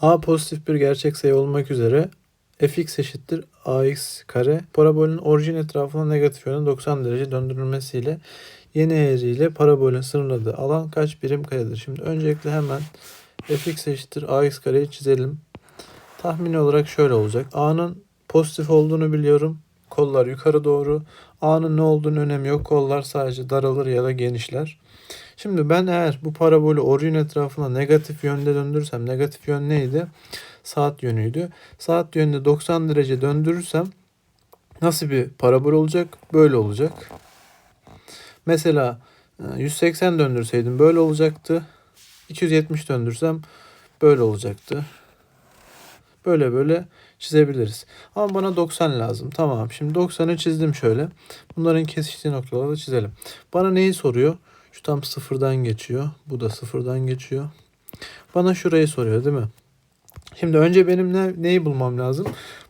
A pozitif bir gerçek sayı olmak üzere fx eşittir ax kare parabolün orijin etrafına negatif yönde 90 derece döndürülmesiyle yeni eğriyle parabolün sınırladığı alan kaç birim karedir? Şimdi öncelikle hemen fx eşittir ax kareyi çizelim. Tahmini olarak şöyle olacak. A'nın pozitif olduğunu biliyorum. Kollar yukarı doğru. A'nın ne olduğunu önemi yok. Kollar sadece daralır ya da genişler. Şimdi ben eğer bu parabolü orijin etrafına negatif yönde döndürürsem negatif yön neydi? Saat yönüydü. Saat yönünde 90 derece döndürürsem nasıl bir parabol olacak? Böyle olacak. Mesela e, 180 döndürseydim böyle olacaktı. 270 döndürsem böyle olacaktı. Böyle böyle çizebiliriz. Ama bana 90 lazım. Tamam. Şimdi 90'ı çizdim şöyle. Bunların kesiştiği noktaları da çizelim. Bana neyi soruyor? Şu tam sıfırdan geçiyor. Bu da sıfırdan geçiyor. Bana şurayı soruyor değil mi? Şimdi önce benim ne, neyi bulmam lazım?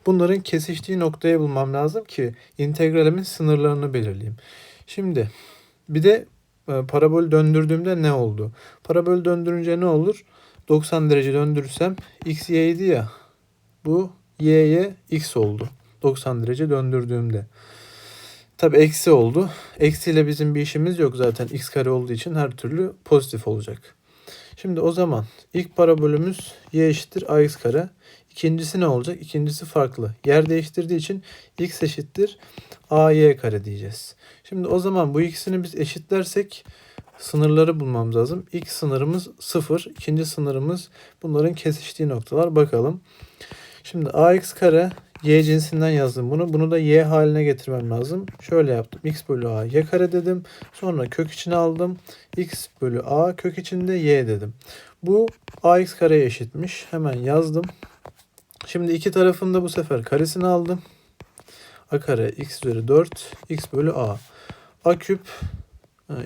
Bunların kesiştiği noktayı bulmam lazım ki integralimin sınırlarını belirleyeyim. Şimdi bir de e, parabol döndürdüğümde ne oldu? Parabol döndürünce ne olur? 90 derece döndürürsem x y'ydi ya. Bu y'ye x oldu. 90 derece döndürdüğümde. Tabi eksi oldu. Eksiyle bizim bir işimiz yok zaten x kare olduğu için her türlü pozitif olacak. Şimdi o zaman ilk parabolümüz y eşittir ax kare. İkincisi ne olacak? İkincisi farklı. Yer değiştirdiği için x eşittir ay kare diyeceğiz. Şimdi o zaman bu ikisini biz eşitlersek sınırları bulmamız lazım. İlk sınırımız 0. ikinci sınırımız bunların kesiştiği noktalar. Bakalım. Şimdi ax kare y cinsinden yazdım bunu. Bunu da y haline getirmem lazım. Şöyle yaptım. x bölü a y kare dedim. Sonra kök içine aldım. x bölü a kök içinde y dedim. Bu ax kareye eşitmiş. Hemen yazdım. Şimdi iki tarafında bu sefer karesini aldım. a kare x üzeri 4 x bölü a. a küp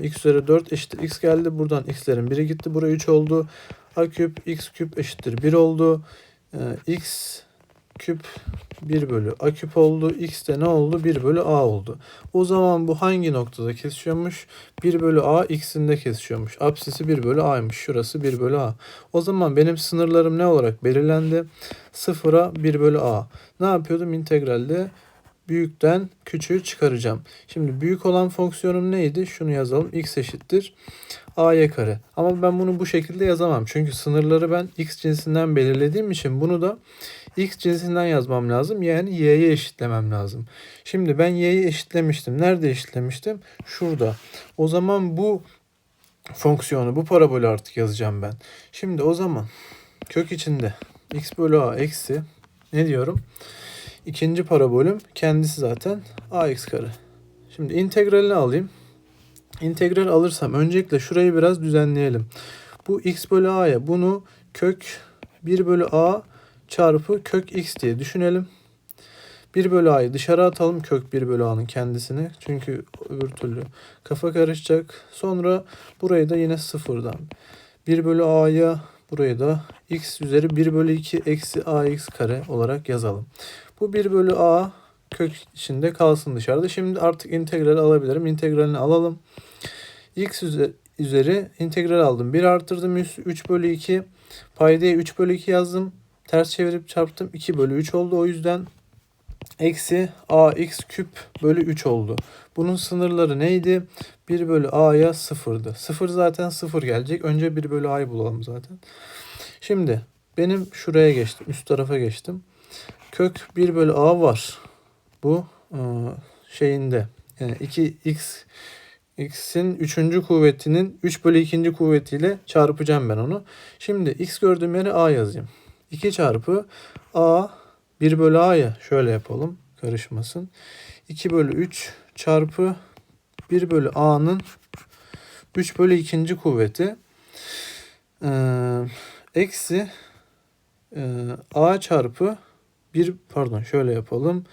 x üzeri 4 eşittir x geldi. Buradan x'lerin biri gitti. Buraya 3 oldu. a küp x küp eşittir 1 oldu. X küp 1 bölü a küp oldu. X de ne oldu? 1 bölü a oldu. O zaman bu hangi noktada kesişiyormuş? 1 bölü a x'inde kesişiyormuş. Apsisi 1 bölü a'ymış. Şurası 1 bölü a. O zaman benim sınırlarım ne olarak belirlendi? 0'a 1 bölü a. Ne yapıyordum? integralde büyükten küçüğü çıkaracağım. Şimdi büyük olan fonksiyonum neydi? Şunu yazalım. x eşittir ay kare. Ama ben bunu bu şekilde yazamam. Çünkü sınırları ben x cinsinden belirlediğim için bunu da x cinsinden yazmam lazım. Yani y'ye eşitlemem lazım. Şimdi ben y'yi eşitlemiştim. Nerede eşitlemiştim? Şurada. O zaman bu fonksiyonu, bu parabolü artık yazacağım ben. Şimdi o zaman kök içinde x bölü a eksi ne diyorum? İkinci parabolüm kendisi zaten ax kare. Şimdi integralini alayım. İntegral alırsam öncelikle şurayı biraz düzenleyelim. Bu x bölü a'ya bunu kök 1 bölü a çarpı kök x diye düşünelim. 1 bölü a'yı dışarı atalım kök 1 bölü a'nın kendisini. Çünkü öbür türlü kafa karışacak. Sonra burayı da yine sıfırdan. 1 bölü a'ya burayı da x üzeri 1 bölü 2 eksi ax kare olarak yazalım. Bu 1 bölü a kök içinde kalsın dışarıda. Şimdi artık integral alabilirim. İntegralini alalım. x üzeri, integral aldım. 1 arttırdım 3 bölü 2. Paydaya 3 bölü 2 yazdım. Ters çevirip çarptım. 2 bölü 3 oldu. O yüzden eksi ax küp bölü 3 oldu. Bunun sınırları neydi? 1 bölü a'ya 0'dı. 0 zaten 0 gelecek. Önce 1 bölü a'yı bulalım zaten. Şimdi benim şuraya geçtim. Üst tarafa geçtim. Kök 1 bölü a var. Bu e, şeyinde. Yani 2x x'in 3. kuvvetinin 3 bölü 2. kuvvetiyle çarpacağım ben onu. Şimdi x gördüğüm yere a yazayım. 2 çarpı a 1 bölü a'ya şöyle yapalım karışmasın. 2 bölü 3 çarpı 1 bölü a'nın 3 bölü 2. kuvveti ee, eksi e, a çarpı 1 pardon şöyle yapalım.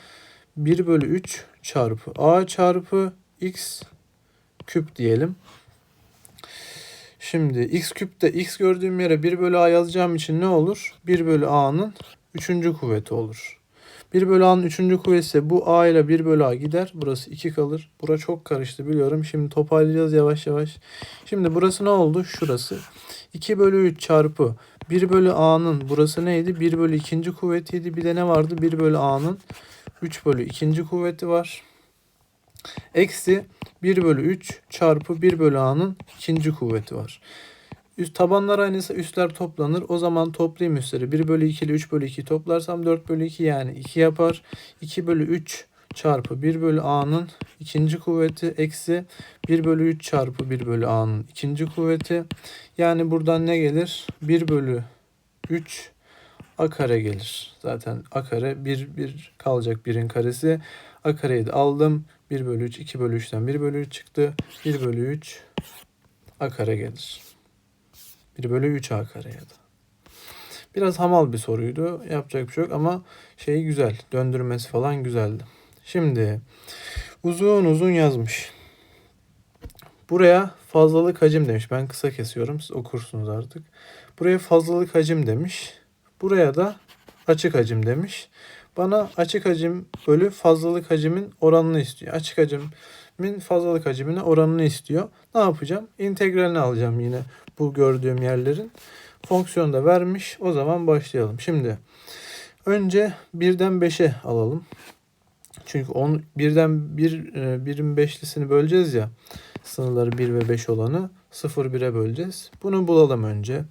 1 bölü 3 çarpı a çarpı x küp diyelim. Şimdi x küpte x gördüğüm yere 1 bölü a yazacağım için ne olur? 1 bölü a'nın 3. kuvveti olur. 1 bölü a'nın 3. kuvveti bu a ile 1 bölü a gider. Burası 2 kalır. Bura çok karıştı biliyorum. Şimdi toparlayacağız yavaş yavaş. Şimdi burası ne oldu? Şurası. 2 bölü 3 çarpı 1 bölü a'nın burası neydi? 1 bölü ikinci kuvvetiydi. Bir de ne vardı? 1 bölü a'nın 3 bölü ikinci kuvveti var. Eksi 1 bölü 3 çarpı 1 bölü a'nın ikinci kuvveti var. Üst tabanlar aynıysa üstler toplanır. O zaman toplayayım üstleri. 1 bölü 2 ile 3 bölü 2 toplarsam 4 bölü 2 yani 2 yapar. 2 bölü 3 çarpı 1 bölü a'nın ikinci kuvveti eksi 1 bölü 3 çarpı 1 bölü a'nın ikinci kuvveti. Yani buradan ne gelir? 1 bölü 3 a kare gelir. Zaten a kare 1 1 kalacak 1'in karesi. a kareyi de aldım. 1 bölü 3 2 bölü 3'ten 1 bölü 3 çıktı. 1 bölü 3 a kare gelir. 1 bölü 3 a kare ya da. Biraz hamal bir soruydu. Yapacak bir şey yok ama şeyi güzel. Döndürmesi falan güzeldi. Şimdi uzun uzun yazmış. Buraya fazlalık hacim demiş. Ben kısa kesiyorum. Siz okursunuz artık. Buraya fazlalık hacim demiş. Buraya da açık hacim demiş. Bana açık hacim bölü fazlalık hacimin oranını istiyor. Açık hacimin fazlalık hacimine oranını istiyor. Ne yapacağım? İntegralini alacağım yine bu gördüğüm yerlerin. Fonksiyon da vermiş. O zaman başlayalım. Şimdi önce 1'den 5'e alalım. Çünkü on, birden bir, e, birin beşlisini böleceğiz ya. Sınırları 1 ve 5 olanı 0 1'e böleceğiz. Bunu bulalım önce.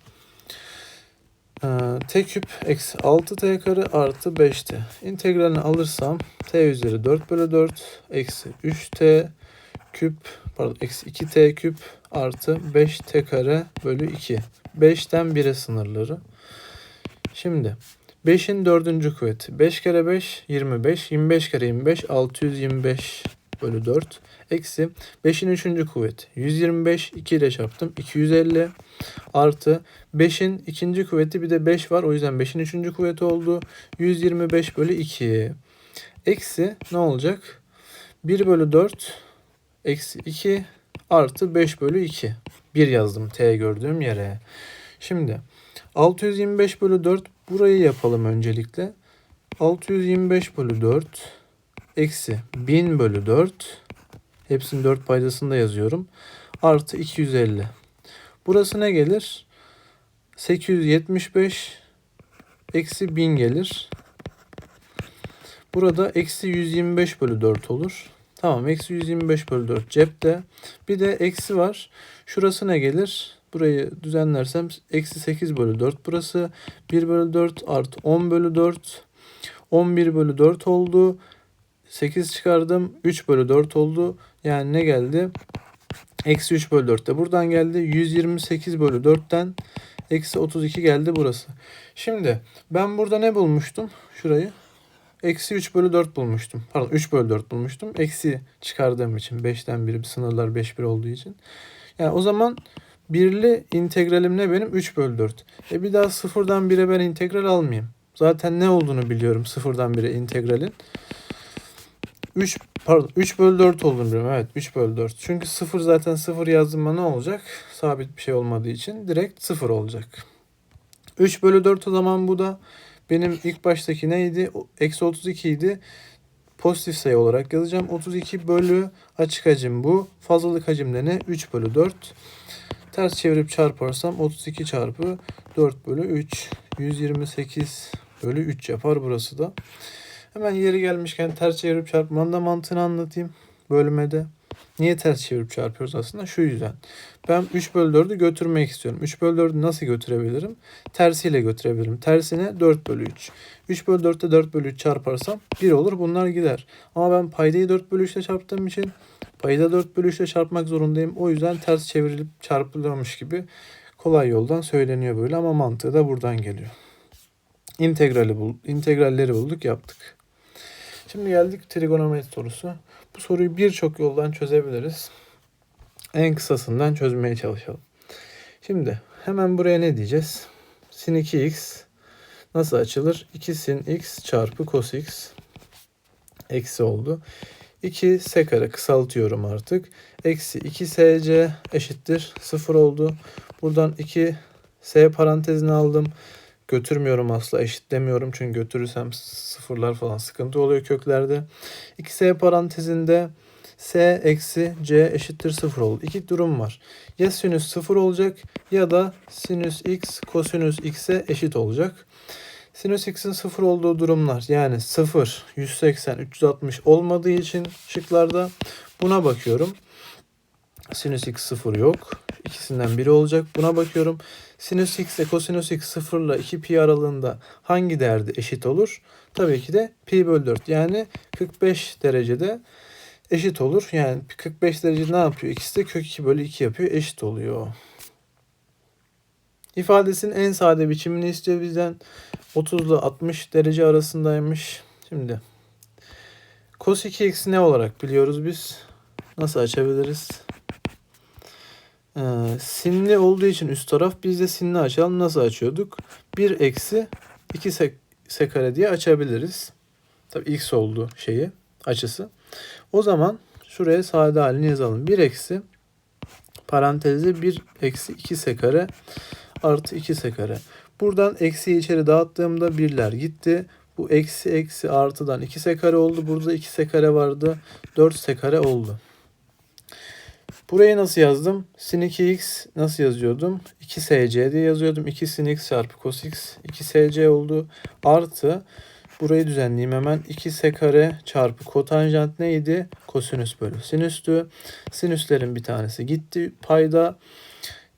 Ee, t küp eksi 6t kare artı 5t. İntegralini alırsam t üzeri 4 bölü 4 eksi 3t küp pardon eksi 2t küp artı 5t kare bölü 2. 5'ten 1'e sınırları. Şimdi 5'in dördüncü kuvveti. 5 kere 5 25. 25 kere 25 625 bölü 4. Eksi 5'in üçüncü kuvveti. 125 2 ile çarptım. 250 artı 5'in ikinci kuvveti bir de 5 var. O yüzden 5'in üçüncü kuvveti oldu. 125 bölü 2. Eksi ne olacak? 1 bölü 4 eksi 2 artı 5 bölü 2. 1 yazdım t gördüğüm yere. Şimdi 625 bölü 4 burayı yapalım öncelikle. 625 bölü 4 eksi 1000 bölü 4 hepsinin 4 paydasını da yazıyorum. Artı 250. Burası ne gelir? 875 eksi 1000 gelir. Burada eksi 125 bölü 4 olur. Tamam eksi 125 bölü 4 cepte. Bir de eksi var. Şurası ne gelir? Burayı düzenlersem eksi 8 bölü 4 burası. 1 bölü 4 artı 10 bölü 4. 11 bölü 4 oldu. 8 çıkardım. 3 bölü 4 oldu. Yani ne geldi? Eksi 3 bölü 4 de buradan geldi. 128 bölü 4'ten eksi 32 geldi burası. Şimdi ben burada ne bulmuştum? Şurayı. Eksi 3 bölü 4 bulmuştum. Pardon 3 bölü 4 bulmuştum. Eksi çıkardığım için 5'ten biri sınırlar 5 1 olduğu için. Yani o zaman birli integralim ne benim? 3 bölü 4. E bir daha sıfırdan 1'e ben integral almayayım. Zaten ne olduğunu biliyorum sıfırdan 1'e integralin. 3 pardon 3 bölü 4 olduğunu biliyorum. Evet 3 bölü 4. Çünkü 0 zaten 0 yazdığımda ne olacak? Sabit bir şey olmadığı için direkt 0 olacak. 3 bölü 4 o zaman bu da benim ilk baştaki neydi? Eksi 32 idi. Pozitif sayı olarak yazacağım. 32 bölü açık hacim bu. Fazlalık hacim de ne? 3 bölü 4. Ters çevirip çarparsam 32 çarpı 4 bölü 3. 128 bölü 3 yapar burası da. Hemen yeri gelmişken ters çevirip çarpmanın da mantığını anlatayım bölmede. Niye ters çevirip çarpıyoruz aslında? Şu yüzden. Ben 3 bölü 4'ü götürmek istiyorum. 3 bölü 4'ü nasıl götürebilirim? Tersiyle götürebilirim. Tersine 4 bölü 3. 3 bölü 4'te 4 bölü 3 çarparsam 1 olur. Bunlar gider. Ama ben paydayı 4 bölü 3 ile çarptığım için payda 4 bölü 3 ile çarpmak zorundayım. O yüzden ters çevrilip çarpılıyormuş gibi kolay yoldan söyleniyor böyle ama mantığı da buradan geliyor. İntegrali bul, integralleri bulduk yaptık. Şimdi geldik trigonometri sorusu. Bu soruyu birçok yoldan çözebiliriz. En kısasından çözmeye çalışalım. Şimdi hemen buraya ne diyeceğiz? Sin 2x nasıl açılır? 2 sin x çarpı cos x eksi oldu. 2 s kare kısaltıyorum artık. Eksi 2 sc eşittir 0 oldu. Buradan 2 s parantezini aldım götürmüyorum asla eşitlemiyorum çünkü götürürsem sıfırlar falan sıkıntı oluyor köklerde. 2s parantezinde S eksi C eşittir 0 oldu. İki durum var. Ya sinüs 0 olacak ya da sinüs x kosinüs x'e eşit olacak. Sinüs x'in 0 olduğu durumlar yani 0, 180, 360 olmadığı için şıklarda buna bakıyorum. Sinüs x 0 yok. İkisinden biri olacak. Buna bakıyorum. Sinüs x ile kosinüs x 0 ile 2 pi aralığında hangi değerde eşit olur? Tabii ki de pi bölü 4 yani 45 derecede eşit olur. Yani 45 derece ne yapıyor? İkisi de kök 2 bölü 2 yapıyor. Eşit oluyor. İfadesinin en sade biçimini istiyor bizden. 30 ile 60 derece arasındaymış. Şimdi cos 2x ne olarak biliyoruz biz? Nasıl açabiliriz? Ee, sinli olduğu için üst taraf biz de sinli açalım. Nasıl açıyorduk? 1 eksi 2 sek, sekare diye açabiliriz. Tabii x oldu şeyi açısı. O zaman şuraya sade halini yazalım. 1 eksi parantezde 1 eksi 2 sekare artı 2 sekare. Buradan eksiyi içeri dağıttığımda birler gitti. Bu eksi eksi artıdan 2 sekare oldu. Burada 2 sekare vardı. 4 sekare oldu. Burayı nasıl yazdım? Sin 2x nasıl yazıyordum? 2sc diye yazıyordum. 2 sin x çarpı cos x 2sc oldu. Artı burayı düzenleyeyim hemen. 2 s kare çarpı kotanjant neydi? Kosinüs bölü sinüstü. Sinüslerin bir tanesi gitti. Payda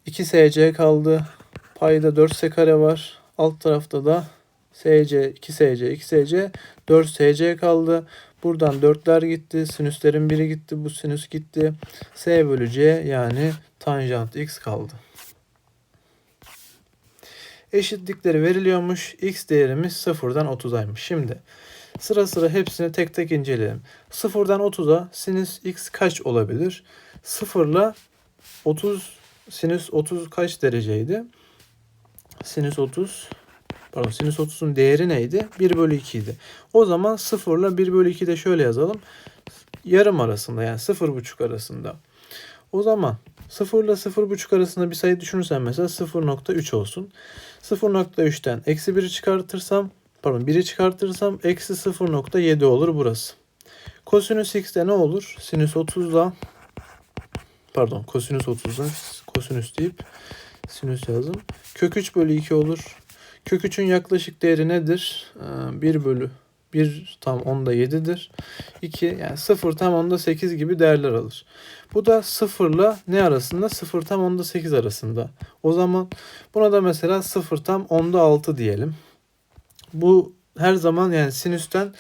2sc kaldı. Payda 4 s kare var. Alt tarafta da sc 2sc 2sc 4sc kaldı. Buradan 4'ler gitti. Sinüslerin biri gitti. Bu sinüs gitti. S bölü C yani tanjant x kaldı. Eşitlikleri veriliyormuş. X değerimiz 0'dan 30'aymış. Şimdi sıra sıra hepsini tek tek inceleyelim. 0'dan 30'a sinüs x kaç olabilir? 0 ile 30 sinüs 30 kaç dereceydi? Sinüs 30 pardon sinüs 30'un değeri neydi? 1 bölü 2 idi. O zaman 0 ile 1 bölü 2 de şöyle yazalım. Yarım arasında yani 0,5 arasında. O zaman 0 ile 0,5 arasında bir sayı düşünürsen mesela 0.3 olsun. 0.3'ten eksi 1'i çıkartırsam pardon 1'i çıkartırsam eksi 0.7 olur burası. Kosinüs x'te ne olur? Sinüs 30'da pardon kosinüs 30'da kosinüs deyip sinüs yazdım. Kök 3 bölü 2 olur. Kök 3'ün yaklaşık değeri nedir? 1 ee, bölü 1 tam onda 7'dir. 2 yani 0 tam onda 8 gibi değerler alır. Bu da 0 ile ne arasında? 0 tam onda 8 arasında. O zaman buna da mesela 0 tam onda 6 diyelim. Bu her zaman yani sinüsten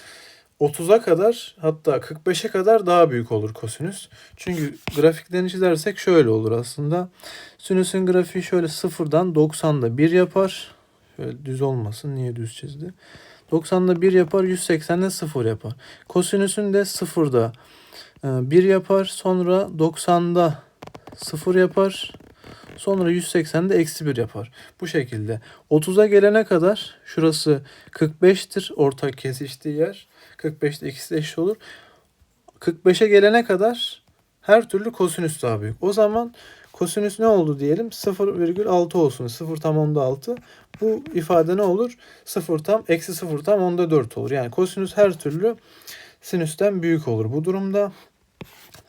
30'a kadar hatta 45'e kadar daha büyük olur kosinüs. Çünkü grafiklerini çizersek şöyle olur aslında. Sinüsün grafiği şöyle 0'dan 90'da 1 yapar. Şöyle düz olmasın. Niye düz çizdi? 90'da 1 yapar. 180'de 0 yapar. Kosinüsün de 0'da 1 e, yapar. Sonra 90'da 0 yapar. Sonra 180'de eksi 1 yapar. Bu şekilde. 30'a gelene kadar şurası 45'tir. Ortak kesiştiği yer. 45'te ikisi eşit olur. 45'e gelene kadar her türlü kosinüs daha büyük. O zaman Kosinüs ne oldu diyelim? 0,6 olsun. 0 tam onda 6. Bu ifade ne olur? 0 tam eksi 0 tam onda 4 olur. Yani kosinüs her türlü sinüsten büyük olur bu durumda.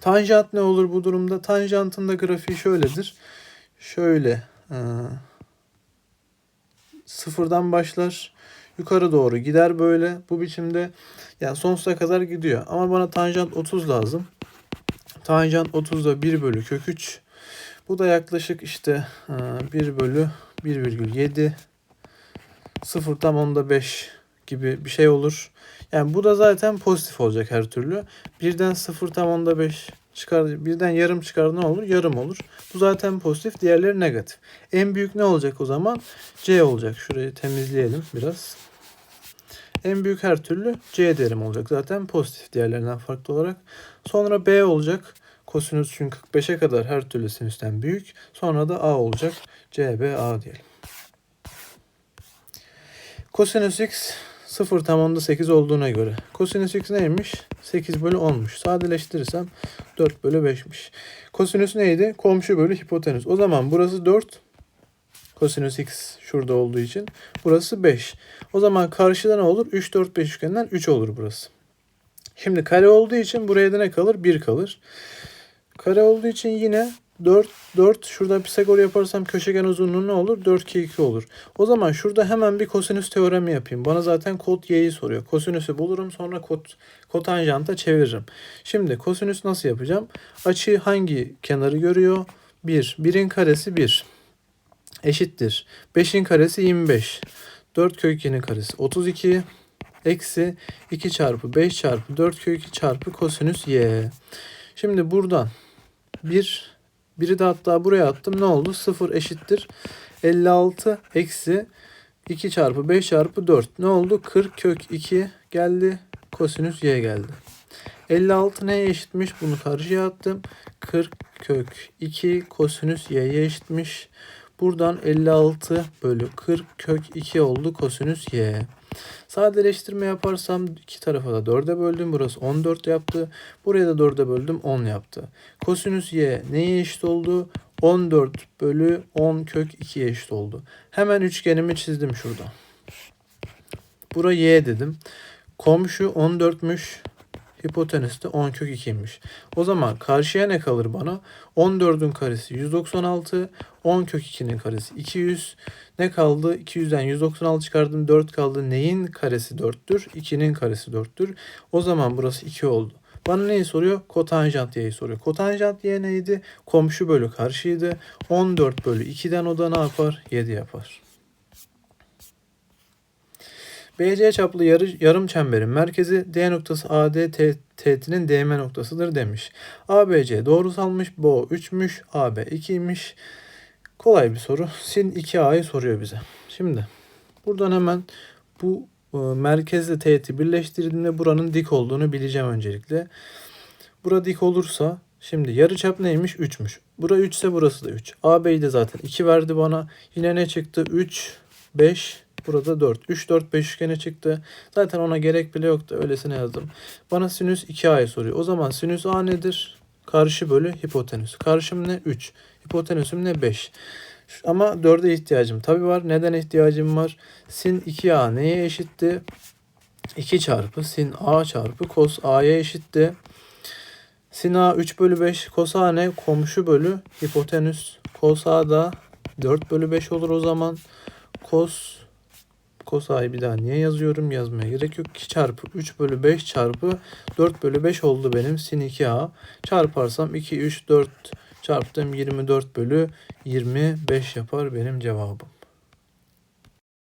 Tanjant ne olur bu durumda? Tanjantın da grafiği şöyledir. Şöyle e, sıfırdan başlar. Yukarı doğru gider böyle bu biçimde. Yani sonsuza kadar gidiyor. Ama bana tanjant 30 lazım. Tanjant 30'da 1 bölü kök 3 bu da yaklaşık işte 1 e, bölü 1,7 0 tam onda 5 gibi bir şey olur. Yani bu da zaten pozitif olacak her türlü. Birden 0 tam onda 5 çıkar, birden yarım çıkar ne olur? Yarım olur. Bu zaten pozitif, diğerleri negatif. En büyük ne olacak o zaman? C olacak. Şurayı temizleyelim biraz. En büyük her türlü C değerim olacak. Zaten pozitif diğerlerinden farklı olarak. Sonra B olacak. Kosinüs çünkü 45'e kadar her türlü sinüsten büyük. Sonra da A olacak. CBA diyelim. Kosinüs x 0 tam onda 8 olduğuna göre. Kosinüs x neymiş? 8 bölü 10'muş. Sadeleştirirsem 4 bölü 5'miş. Kosinüs neydi? Komşu bölü hipotenüs. O zaman burası 4. Kosinüs x şurada olduğu için. Burası 5. O zaman karşıda ne olur? 3, 4, 5 üçgeninden 3 olur burası. Şimdi kare olduğu için buraya da ne kalır? 1 kalır. Kare olduğu için yine 4, 4 şurada Pisagor yaparsam köşegen uzunluğu ne olur? 4 2 2 olur. O zaman şurada hemen bir kosinüs teoremi yapayım. Bana zaten kod y'yi soruyor. Kosinüsü bulurum sonra kod, kotanjanta çeviririm. Şimdi kosinüs nasıl yapacağım? Açı hangi kenarı görüyor? 1. 1'in karesi 1. Eşittir. 5'in karesi 25. 4 kök 2'nin karesi 32. Eksi 2 çarpı 5 çarpı 4 kök 2 çarpı kosinüs y. Şimdi buradan 1 biri de hatta buraya attım. Ne oldu? 0 eşittir. 56 eksi 2 çarpı 5 çarpı 4. Ne oldu? 40 kök 2 geldi. Kosinüs y geldi. 56 neye eşitmiş? Bunu karşıya attım. 40 kök 2 kosinüs y'ye eşitmiş. Buradan 56 bölü 40 kök 2 oldu kosinüs y. Sadeleştirme yaparsam iki tarafa da 4'e böldüm. Burası 14 yaptı. Buraya da 4'e böldüm 10 yaptı. Kosinüs y neye eşit oldu? 14 bölü 10 kök 2'ye eşit oldu. Hemen üçgenimi çizdim şurada. Bura y dedim. Komşu 14'müş. Hipotenüs de 10 kök 2'ymiş. O zaman karşıya ne kalır bana? 14'ün karesi 196. 10 kök 2'nin karesi 200. Ne kaldı? 200'den 196 çıkardım 4 kaldı. Neyin karesi 4'tür? 2'nin karesi 4'tür. O zaman burası 2 oldu. Bana neyi soruyor? Kotanjant y'yi soruyor. Kotanjant y neydi? Komşu bölü karşıydı. 14 bölü 2'den o da ne yapar? 7 yapar. BC çaplı yarı, yarım çemberin merkezi D noktası AD teğetinin DM noktasıdır demiş. ABC doğrusalmış, BO 3'müş, AB 2'ymiş. Kolay bir soru. Sin 2A'yı soruyor bize. Şimdi buradan hemen bu e, merkezle teğeti birleştirdiğimde buranın dik olduğunu bileceğim öncelikle. Bura dik olursa şimdi yarıçap neymiş? 3'müş. Bura 3 ise burası da 3. AB'yi de zaten 2 verdi bana. Yine ne çıktı? 3, 5, Burada 4. 3, 4, 5 üçgene çıktı. Zaten ona gerek bile yoktu. Öylesine yazdım. Bana sinüs 2a'yı soruyor. O zaman sinüs a nedir? Karşı bölü hipotenüs. Karşım ne? 3. Hipotenüsüm ne? 5. Ama 4'e ihtiyacım tabi var. Neden ihtiyacım var? Sin 2a neye eşitti? 2 çarpı sin a çarpı cos a'ya eşitti. Sin a 3 bölü 5. Cos a ne? Komşu bölü hipotenüs. Cos a da 4 bölü 5 olur o zaman. Cos Kosa'yı bir daha niye yazıyorum? Yazmaya gerek yok. 2 çarpı 3 bölü 5 çarpı 4 bölü 5 oldu benim sin 2a. Çarparsam 2, 3, 4 çarptım 24 bölü 25 yapar benim cevabım.